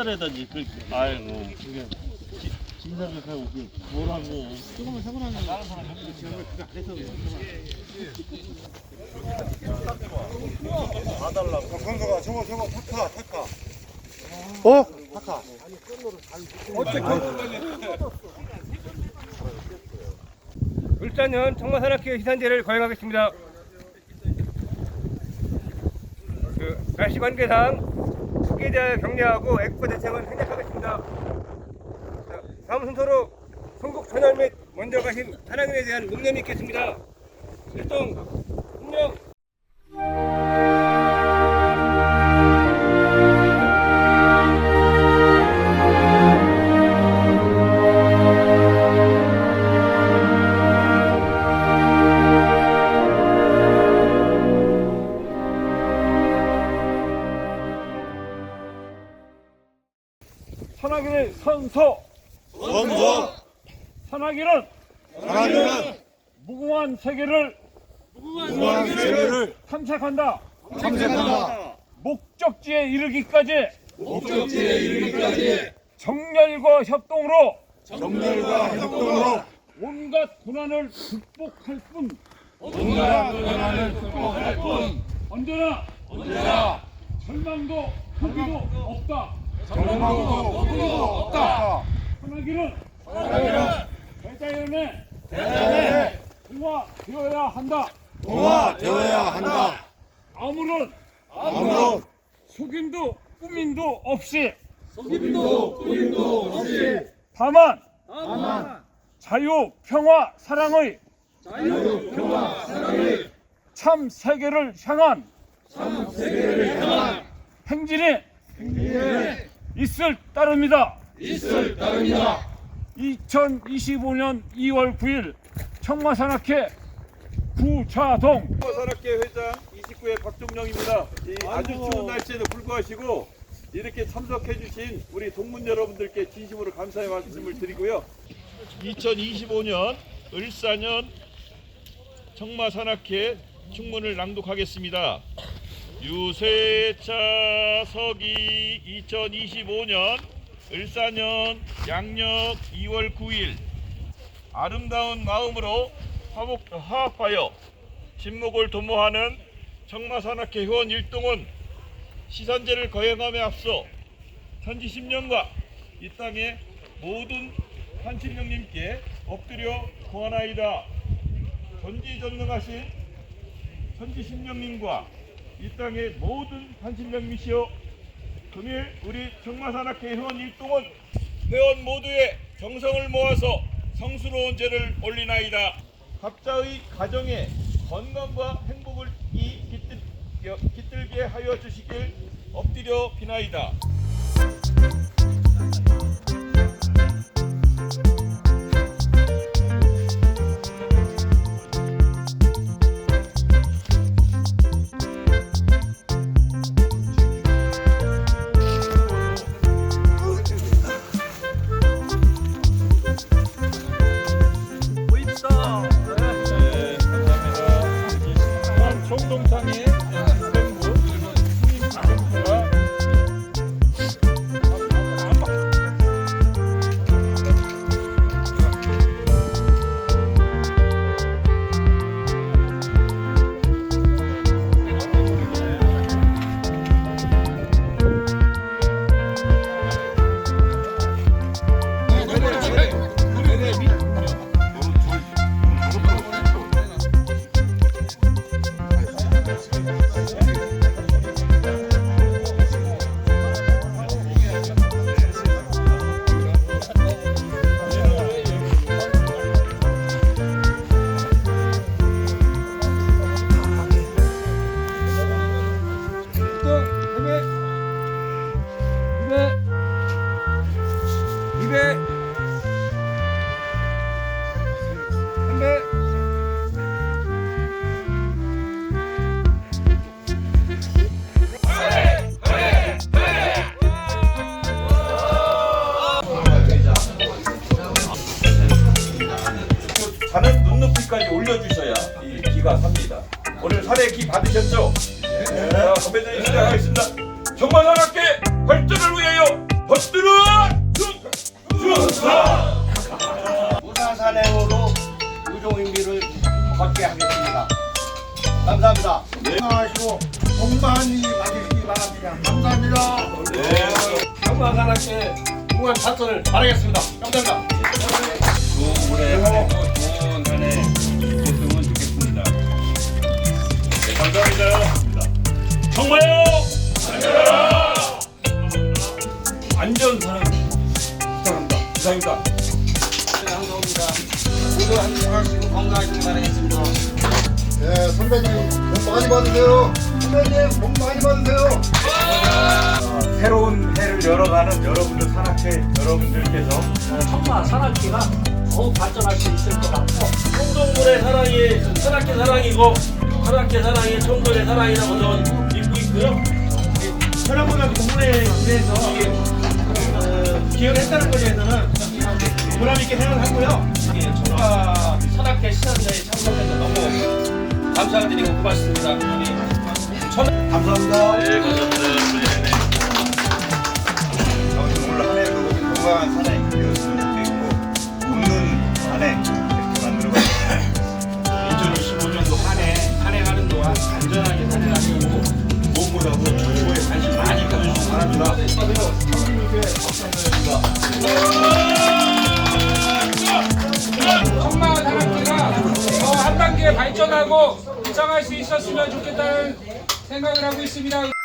전달해다지 그렇게 아이고. 그게 지- 진상각하고 그게 뭐라고. 조금만 사고 나면 다른 사람 지금 그거 안 해서 선수가 저거 저거 타카 타카 어? 타카 울산현 청마산악회 희산제를 거행하겠습니다. 그 날씨 관계상 크기에 대하여 격려하고 애국가 대책은 생략하겠습니다. 자, 다음 순서로 성북 전열 및 먼저 가신 하나님에 대한 묵념이 있겠습니다. 일동 산악인의 선서. 선서. 산악인은 하나님은 무궁한 세계를 무한 세계를 탐색한다. 탐색한다. 목적지에 이르기까지 목적지에 이르기까지 정렬과 협동으로 정렬과 협동으로 온갖 고난을 극복할 뿐. 온갖 고난을 극복할 뿐. 언제나 언제나 절망도 포기도 없다 절망도 포기도 없다 산악인은 대자연의 대단해 동화되어야 한다 동화되어야 한다 아무런 아무런 속임도 꾸민도 없이 속임도 꾸림도 없이 다만 다만 자유, 평화, 사랑의 자유 평화 사랑의 참 세계를 향한 참 세계를 향한 행진이 행진에 있을 따릅니다. 있을 따릅니다 2025년 2월 9일 청마산악회 구차동 산악회 회장 29회 박종영입니다. 이 아주 추운 날씨에도 불구하시고 이렇게 참석해 주신 우리 동문 여러분들께 진심으로 감사의 말씀을 드리고요. 2025년 을사년 청마산악회 충문을 낭독하겠습니다. 유세차 서기 2025년 을사년 양력 2월 9일 아름다운 마음으로 화목, 화합하여 친목을 도모하는 청마산악회 회원 일동은 시선제를 거행함에 앞서 천지 10년과 이 땅의 모든 한신령님께 엎드려 구하나이다. 전지전능하신 천지 10년님과 이 땅의 모든 한신령미시여 금일 우리 청마산악회 회원 일동은 회원 모두의 정성을 모아서 성스러운 제를 올리나이다. 각자의 가정에 건강과 행복을 이 깃들, 깃들게 하여 주시길 엎드려 비나이다. 자는 눈높이까지 올려주셔야 이 기가 삽니다. 오늘 살의 기 받으셨죠? 자, 건배전이 시작하겠습니다. 정만산악회 발전을 위하여 헛들은 무사산행으로 유종인비를 걷게 하겠습니다. 감사합니다. 건강하시고 복 많이 받으시기 바랍니다. 감사합니다. 평화산악회 공안 발전을 바라겠습니다. 감사합니다. 한 감사합니다. 모두 행복하시고 건강하시길 바라겠습니다. 네, 선배님 복 많이 받으세요. 선배님 복 많이 받으세요. 새로운 해를 열어가는 여러분들 산악회 여러분들께서 청마 산악회가 더욱 발전할 수 있을 것 같고 청동물의 사랑이 산악회 사랑이고 산악회 사랑이 청동의 사랑이라고 저는 믿고 있고요. 천안문화 동문회에서 어, 기여를 했다는 것에 대해서는 보람 있게 생각하고요. 청과 산악회 시상자에 참석해서 너무 감사드리고 고맙습니다. 감사합니다. 네, 감사합니다. 하고 부장할 수 있었으면 좋겠다는 생각을 하고 있습니다.